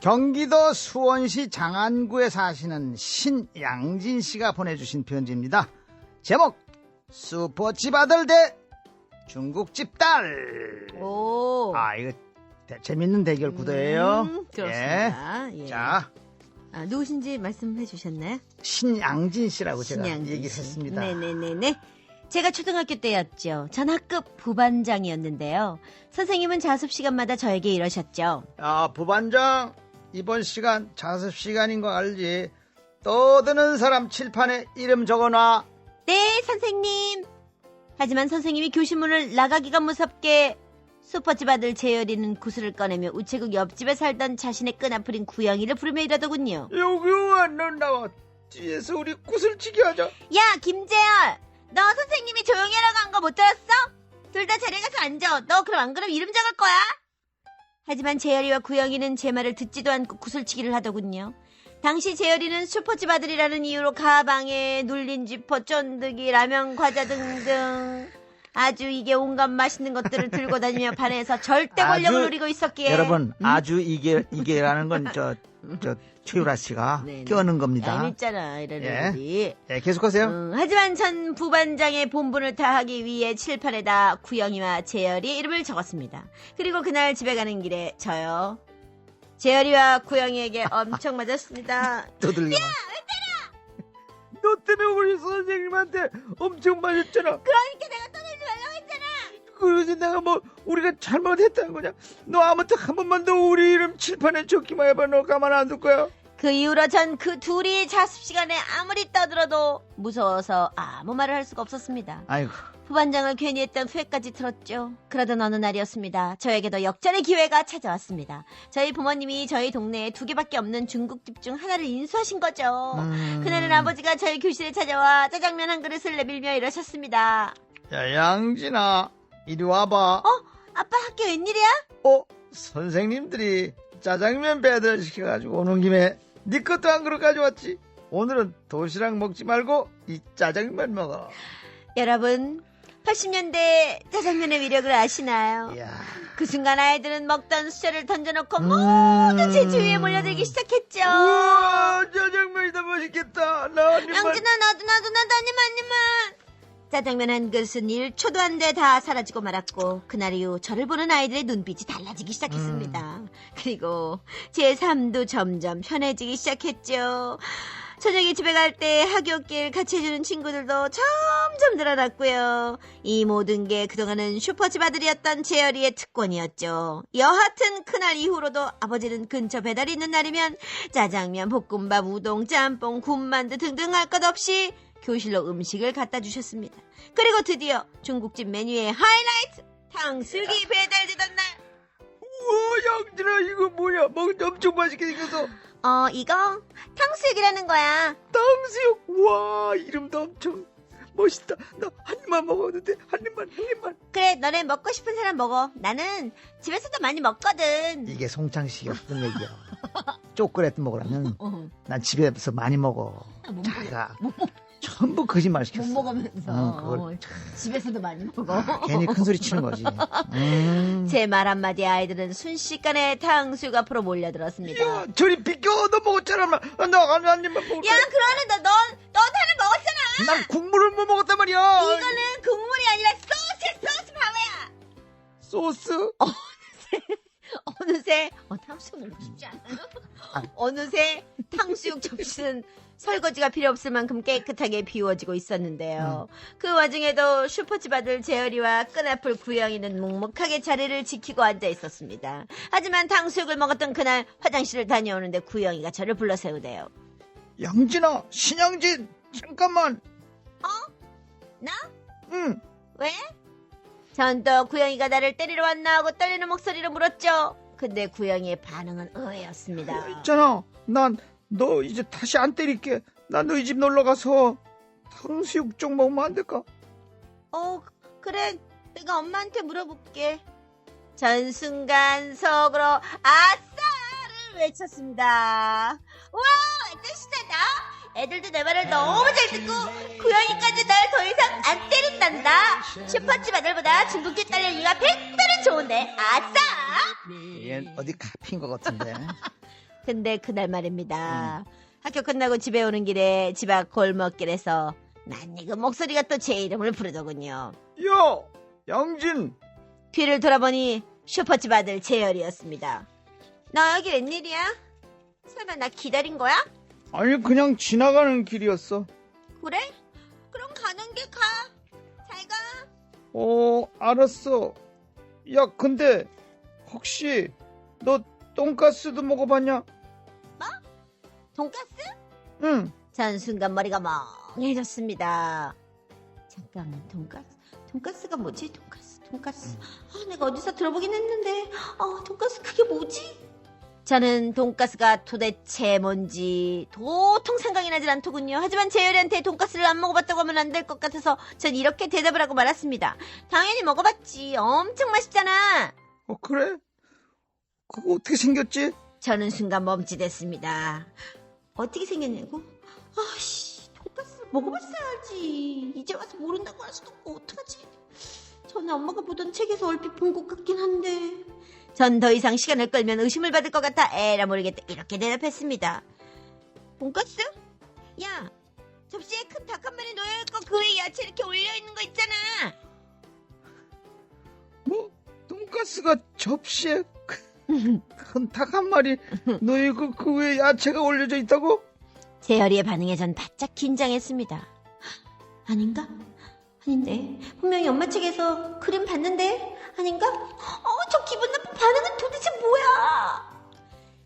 경기도 수원시 장안구에 사시는 신양진 씨가 보내주신 편지입니다. 제목 슈퍼집 아들 대 중국집 딸. 오. 아 이거 대- 재밌는 대결 구도예요. 음, 그렇습니다. 예. 예. 자 아, 누구신지 말씀해 주셨나요? 신양진 씨라고 제가 신양진 얘기를 씨. 했습니다. 네네네네. 제가 초등학교 때였죠. 전 학급 부반장이었는데요. 선생님은 자습 시간마다 저에게 이러셨죠. 아 부반장 이번 시간 자습 시간인 거 알지? 떠드는 사람 칠판에 이름 적어놔. 네, 선생님. 하지만 선생님이 교실문을 나가기가 무섭게 슈퍼집 아들 재열이는 구슬을 꺼내며 우체국 옆집에 살던 자신의 끈아풀인 구영이를 부르며 이러더군요. 여기 와, 너 나와. 뒤에서 우리 구슬치기 하자. 야, 김재열! 너 선생님이 조용히 하라고 한 거 못 들었어? 둘 다 자리에 가서 앉아. 너 그럼 안 그럼 이름 적을 거야? 하지만 재열이와 구영이는 제 말을 듣지도 않고 구슬치기를 하더군요. 당시 재열이는 슈퍼집 아들이라는 이유로 가방에 눌린 지퍼, 쫀득이, 라면, 과자 등등 아주 이게 온갖 맛있는 것들을 들고 다니며 반에서 절대 권력을 아주- 누리고 있었기에 여러분, 음? 아주 이게, 이게라는 건 저, 저, 최유라 씨가 네네. 껴는 겁니다. 얄밉잖아 이런 예. 애들이 예, 계속하세요. 음, 하지만 전 부반장의 본분을 다하기 위해 칠판에다 구영이와 재열이의 이름을 적었습니다. 그리고 그날 집에 가는 길에 저요. 재열이와 구영이에게 엄청 맞았습니다. 또 들려. 야, 왜 때려! 너 때문에 우리 선생님한테 엄청 맞았잖아. 그러니까 내가 그래서 내가 뭐, 우리가 잘못했다는 거냐? 너 아무튼 한 번만 더 우리 이름 칠판에 적기만 해봐. 너 가만 안 둘 거야. 그 이후로 전 그 둘이 자습 시간에 아무리 떠들어도 무서워서 아무 말을 할 수가 없었습니다. 아이고. 부반장을 괜히 했던 후회까지 들었죠. 그러던 어느 날이었습니다. 저에게도 역전의 기회가 찾아왔습니다. 저희 부모님이 저희 동네에 두 개밖에 없는 중국집 중 하나를 인수하신 거죠. 음. 그날은 아버지가 저희 교실에 찾아와 짜장면 한 그릇을 내밀며 이러셨습니다. 야, 양진아, 이리 와봐. 어? 아빠 학교 웬일이야? 어, 선생님들이 짜장면 배달 시켜가지고 오는 김에 네 것도 한 그릇 가져왔지. 오늘은 도시락 먹지 말고 이 짜장면 먹어. 여러분, 80년대 짜장면의 위력을 아시나요? 이야. 그 순간 아이들은 먹던 수저를 던져놓고 음. 모두 제 주위에 몰려들기 시작했죠. 우와, 짜장면이다 맛있겠다. 나 한 입만. 양진아 나도 나도 나도 아니면 아니면 짜장면 한 그릇은 1초도 안 돼 다 사라지고 말았고 그날 이후 저를 보는 아이들의 눈빛이 달라지기 시작했습니다. 그리고 제 삶도 점점 편해지기 시작했죠. 저녁에 집에 갈 때 학교길 같이 해주는 친구들도 점점 늘어났고요. 이 모든 게 그동안은 슈퍼집 아들이었던 재열이의 특권이었죠. 여하튼 그날 이후로도 아버지는 근처 배달이 있는 날이면 짜장면, 볶음밥, 우동, 짬뽕, 군만두 등등 할 것 없이 교실로 음식을 갖다 주셨습니다. 그리고 드디어 중국집 메뉴의 하이라이트 탕수육이 배달되던 날. 우와, 양진아 이거 뭐야? 먹는데 엄청 맛있게 생겨서. 어, 이거 탕수육이라는 거야. 탕수육. 우와, 이름도 엄청 멋있다. 나 한 입만 먹었는데 한 입만, 한 입만. 그래, 너네 먹고 싶은 사람 먹어. 나는 집에서도 많이 먹거든. 이게 송창식이 없던 얘기야. 쪼그레트 먹으려면 어, 난 집에서 많이 먹어. 못 자기가 전부 거짓말 시켰어. 못 먹으면서 응, 그걸 어, 집에서도 많이 먹어. 괜히 큰 소리 치는 거지. 음. 제 말 한마디 아이들은 순식간에 탕수육 앞으로 몰려들었습니다. 야, 저리 비켜. 너 먹었잖아. 한 입만 먹을 야, 거야. 그러는 너, 너, 너 다는 먹었잖아. 난 국물을 못 먹었단 말이야. 이거는 국물이 아니라 소스, 소스 바보야. 소스? 어느새 어, 탕수육 먹고 싶지 않아요? 어느새 탕수육 접시는 설거지가 필요 없을 만큼 깨끗하게 비워지고 있었는데요. 그 와중에도 슈퍼집 아들 재열이와 끈앞을 구영이는 묵묵하게 자리를 지키고 앉아 있었습니다. 하지만 탕수육을 먹었던 그날 화장실을 다녀오는데 구영이가 저를 불러 세우대요. 양진아, 신양진, 잠깐만. 나? 응. 왜? 전 또 구영이가 나를 때리러 왔나 하고 떨리는 목소리로 물었죠. 근데 구영이의 반응은 의외였습니다. 있잖아. 난 너 이제 다시 안 때릴게. 난 너희 집 놀러 가서 탕수육 좀 먹으면 안 될까? 어, 그래. 내가 엄마한테 물어볼게. 전 순간 속으로 아싸를 외쳤습니다. 와, 완전 신나다. 애들도 내 말을 너무 잘 듣고 구영이까지 날 더 이상 안 때린단다. 슈퍼집 아들보다 중국집 딸려니가 100배는 좋은데 아싸! 얘 어디 가핀 것 같은데. 근데 그날 말입니다. 학교 끝나고 집에 오는 길에 집 앞 골목길에서 낯익은 목소리가 또 제 이름을 부르더군요. 야, 양진. 뒤를 돌아보니 슈퍼집 아들 재열이었습니다. 너 여기 웬일이야? 설마 나 기다린 거야? 아니 그냥 지나가는 길이었어. 그래? 그럼 가는 길 가. 잘 가. 어, 알았어. 야, 근데 혹시 너 돈가스도 먹어봤냐? 돈가스? 응. 전 순간 머리가 멍해졌습니다. 잠깐만, 돈가스? 돈가스가 뭐지? 돈가스, 돈가스. 아, 내가 어디서 들어보긴 했는데, 아, 돈가스 그게 뭐지? 저는 돈가스가 도대체 뭔지 도통 생각이 나질 않더군요. 하지만 재열이한테 돈가스를 안 먹어봤다고 하면 안 될 것 같아서 전 이렇게 대답을 하고 말았습니다. 당연히 먹어봤지. 엄청 맛있잖아. 어, 그래? 그거 어떻게 생겼지? 저는 순간 멈칫했습니다. 어떻게 생겼냐고? 아씨, 돈가스를 먹어봤어야지. 이제 와서 모른다고 할 수도 없고 어떡하지? 저는 엄마가 보던 책에서 얼핏 본 것 같긴 한데. 전 더 이상 시간을 끌면 의심을 받을 것 같아 에라 모르겠다 이렇게 대답했습니다. 돈가스? 야, 접시에 큰 닭 한 마리 놓여있고 그 위에 야채 이렇게 올려있는 거 있잖아. 뭐 돈가스가 접시에 큰 닭 한 마리 놓이고 그 위에 야채가 올려져 있다고? 재열이의 반응에 전 바짝 긴장했습니다. 아닌가? 아닌데 분명히 엄마 책에서 그림 봤는데 아닌가? 어, 저 기분 나쁜 반응은 도대체 뭐야?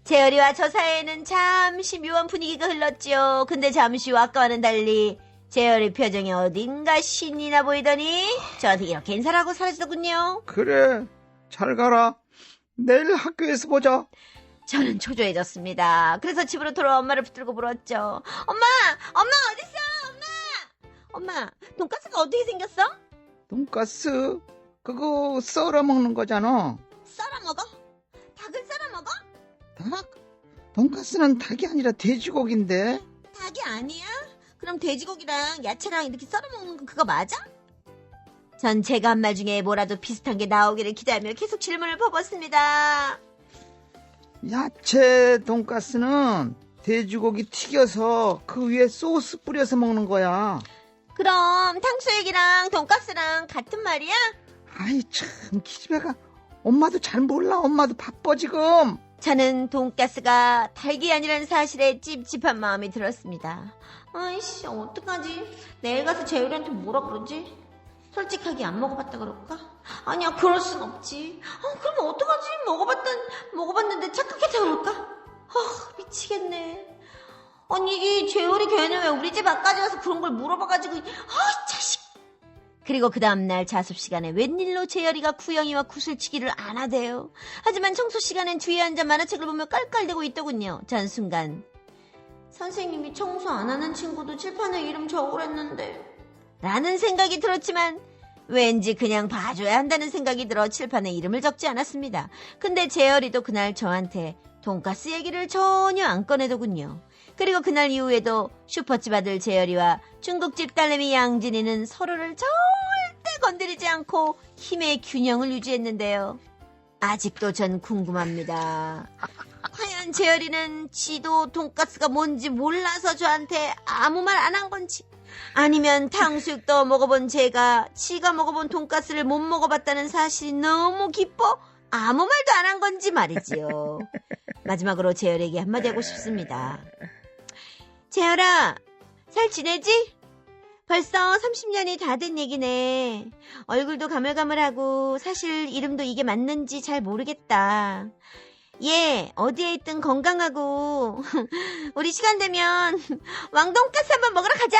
재열이와 저 사이에는 잠시 묘한 분위기가 흘렀지요. 근데 잠시 후 아까와는 달리 재열이 표정이 어딘가 신이 나 보이더니 저한테 이렇게 인사를 하고 사라지더군요. 그래. 잘 가라. 내일 학교에서 보자. 저는 초조해졌습니다. 그래서 집으로 돌아와 엄마를 붙들고 물었죠. 엄마! 엄마 어딨어? 엄마! 엄마, 돈가스가 어떻게 생겼어? 돈가스 그거 썰어 먹는 거잖아. 썰어 먹어? 닭은 썰어 먹어? 닭? 돈가스는 닭이 아니라 돼지고기인데. 닭이 아니야? 그럼 돼지고기랑 야채랑 이렇게 썰어 먹는 거 그거 맞아? 전 제가 한말 중에 뭐라도 비슷한 게 나오기를 기대하며 계속 질문을 퍼붓습니다. 야채 돈가스는 돼지고기 튀겨서 그 위에 소스 뿌려서 먹는 거야. 그럼 탕수육이랑 돈가스랑 같은 말이야? 아이 참 기집애가 엄마도 잘 몰라. 엄마도 바빠 지금. 저는 돈가스가 닭이 아니라는 사실에 찝찝한 마음이 들었습니다. 아이씨, 어떡하지? 내일 가서 재율이한테 뭐라 그러지? 솔직하게 안 먹어봤다 그럴까? 아니야, 그럴 순 없지. 어, 그럼 어떡하지? 먹어봤던, 먹어봤는데 착각했다 그럴까? 아, 미치겠네. 아니, 이 재율이 걔는 왜 우리 집 앞까지 와서 그런 걸 물어봐가지고, 아, 자식! 그리고 그 다음날 자습 시간에 웬일로 재열이가 구영이와 구슬치기를 안 하대요. 하지만 청소 시간엔 뒤에 앉아 만화책을 보며 깔깔대고 있더군요. 전 순간 선생님이 청소 안 하는 친구도 칠판에 이름 적으랬는데 라는 생각이 들었지만 왠지 그냥 봐줘야 한다는 생각이 들어 칠판에 이름을 적지 않았습니다. 근데 재열이도 그날 저한테 돈가스 얘기를 전혀 안 꺼내더군요. 그리고 그날 이후에도 슈퍼집 아들 재열이와 중국집 딸내미 양진이는 서로를 절대 건드리지 않고 힘의 균형을 유지했는데요. 아직도 전 궁금합니다. 과연 재열이는 지도 돈가스가 뭔지 몰라서 저한테 아무 말 안 한 건지 아니면 탕수육도 먹어본 제가 지가 먹어본 돈가스를 못 먹어봤다는 사실이 너무 기뻐 아무 말도 안 한 건지 말이지요. 마지막으로 재열에게 한마디 하고 싶습니다. 재열아, 잘 지내지? 벌써 30년이 다 된 얘기네. 얼굴도 가물가물하고 사실 이름도 이게 맞는지 잘 모르겠다. 예, 어디에 있든 건강하고 우리 시간 되면 왕돈가스 한번 먹으러 가자.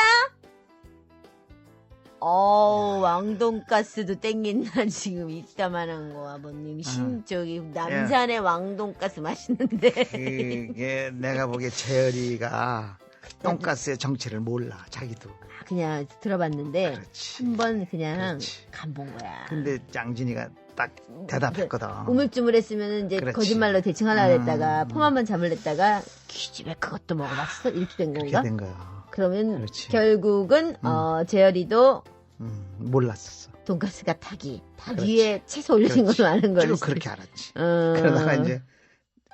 어, 왕돈가스도 땡긴다 지금 이따만한 거 아버님 신 저기 남산의 왕돈가스 맛있는데. 그게 내가 보기에 재열이가 돈가스의 정체를 몰라. 자기도. 그냥 들어봤는데 그렇지. 한 번 그냥 그렇지. 간 본 거야. 근데 양진이가 딱 대답했거든. 우물쭈물했으면 이제 그렇지. 거짓말로 대충 하려고 음, 했다가 음. 폼 한번 잡으려다가 기집애 그것도 먹어봤어 이렇게 된 그렇게 건가? 된 거야. 그러면 그렇지. 결국은 어 재열이도 음, 몰랐었어. 돈가스가 닭이 닭 그렇지. 위에 채소 그렇지. 걸로 아는 거지. 쭉 그렇게 알았지. 어, 그러다가 이제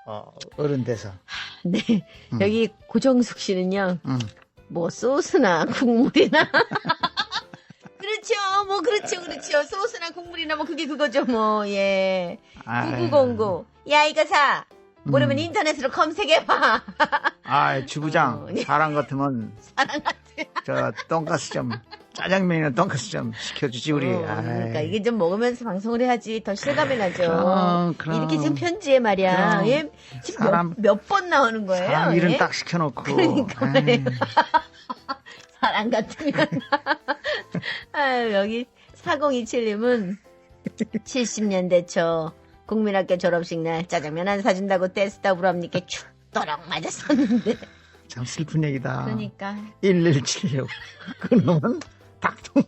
어, 어른 돼서 네 음. 여기 고정숙 씨는요. 음. 뭐 소스나 국물이나 그렇죠 뭐 그렇죠 그렇죠 소스나 국물이나 뭐 그게 그거죠 뭐예 아이, 9909 야 이거 사 모르면 음. 인터넷으로 검색해 봐 아, 주부장 어, 네. 사람 같으면 사랑 같아 저 돈가스 좀 짜장면이나 돈가스 좀 시켜주지 우리. 어, 그러니까. 이게 좀 먹으면서 방송을 해야지 더 실감이 나죠 그럼, 그럼. 이렇게 지금 편지에 말이야. 예 지금 사람- 몇번 나오는 거예요 사람 이름 예? 딱 시켜놓고. 그러니까. 사랑 같으면. 아유, 여기 4027님은 70년대 초 국민학교 졸업식 날 짜장면 안 사준다고 떼스더블업님께 죽 도록 맞았었는데. 참 슬픈 얘기다. 그러니까. 1176. 그놈은 닭똥,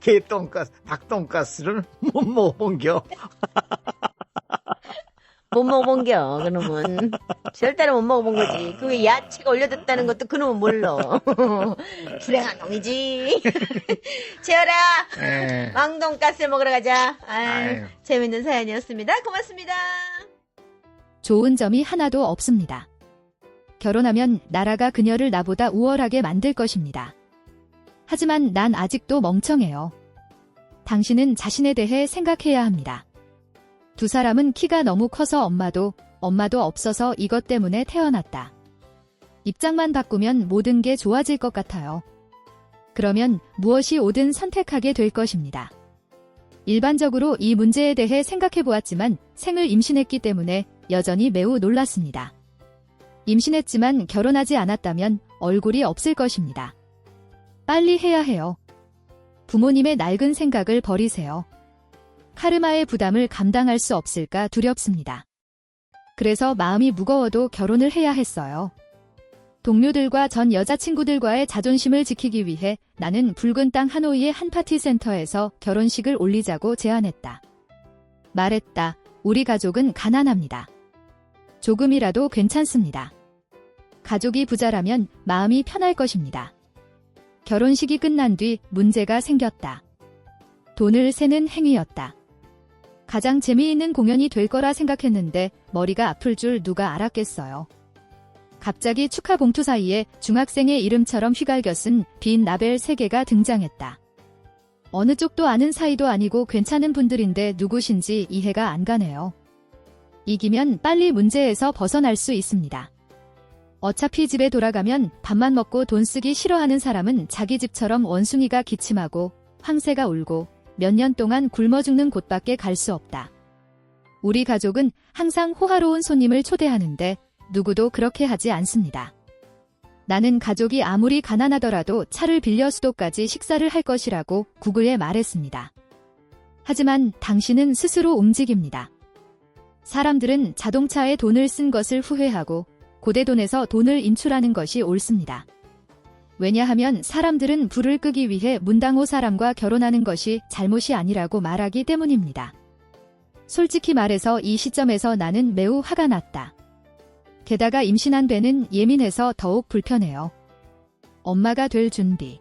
개똥가스, 닭똥가스를 못 먹어본겨. 못 먹어본겨, 그놈은. 절대로 못 먹어본 거지. 그게 야채가 올려졌다는 것도 그놈은 몰라. 불행한 놈이지. 재열아, 예. 왕돈가스 먹으러 가자. 아유, 아유. 재밌는 사연이었습니다. 고맙습니다. 좋은 점이 하나도 없습니다. 결혼하면 나라가 그녀를 나보다 우월하게 만들 것입니다. 하지만 난 아직도 멍청해요. 당신은 자신에 대해 생각해야 합니다. 두 사람은 키가 너무 커서 엄마도, 엄마도 없어서 이것 때문에 태어났다. 입장만 바꾸면 모든 게 좋아질 것 같아요. 그러면 무엇이 오든 선택하게 될 것입니다. 일반적으로 이 문제에 대해 생각해 보았지만 생을 임신했기 때문에 여전히 매우 놀랐습니다. 임신했지만 결혼하지 않았다면 얼굴이 없을 것입니다. 빨리 해야 해요. 부모님의 낡은 생각을 버리세요. 카르마의 부담을 감당할 수 없을까 두렵습니다. 그래서 마음이 무거워도 결혼을 해야 했어요. 동료들과 전 여자친구들과의 자존심을 지키기 위해 나는 붉은 땅 하노이의 한 파티 센터에서 결혼식을 올리자고 제안했다. 말했다. 우리 가족은 가난합니다. 조금이라도 괜찮습니다. 가족이 부자라면 마음이 편할 것입니다. 결혼식이 끝난 뒤 문제가 생겼다. 돈을 세는 행위였다. 가장 재미있는 공연이 될 거라 생각했는데 머리가 아플 줄 누가 알았겠어요. 갑자기 축하 봉투 사이에 중학생의 이름처럼 휘갈겨 쓴 빈 라벨 3개가 등장했다. 어느 쪽도 아는 사이도 아니고 괜찮은 분들인데 누구신지 이해가 안 가네요. 이기면 빨리 문제에서 벗어날 수 있습니다. 어차피 집에 돌아가면 밥만 먹고 돈 쓰기 싫어하는 사람은 자기 집처럼 원숭이가 기침하고 황새가 울고 몇 년 동안 굶어 죽는 곳밖에 갈 수 없다. 우리 가족은 항상 호화로운 손님을 초대하는데 누구도 그렇게 하지 않습니다. 나는 가족이 아무리 가난하더라도 차를 빌려 수도까지 식사를 할 것이라고 구글에 말했습니다. 하지만 당신은 스스로 움직입니다. 사람들은 자동차에 돈을 쓴 것을 후회하고 고대돈에서 돈을 인출하는 것이 옳습니다. 왜냐하면 사람들은 불을 끄기 위해 문당호 사람과 결혼하는 것이 잘못이 아니라고 말하기 때문입니다. 솔직히 말해서 이 시점에서 나는 매우 화가 났다. 게다가 임신한 배는 예민해서 더욱 불편해요. 엄마가 될 준비.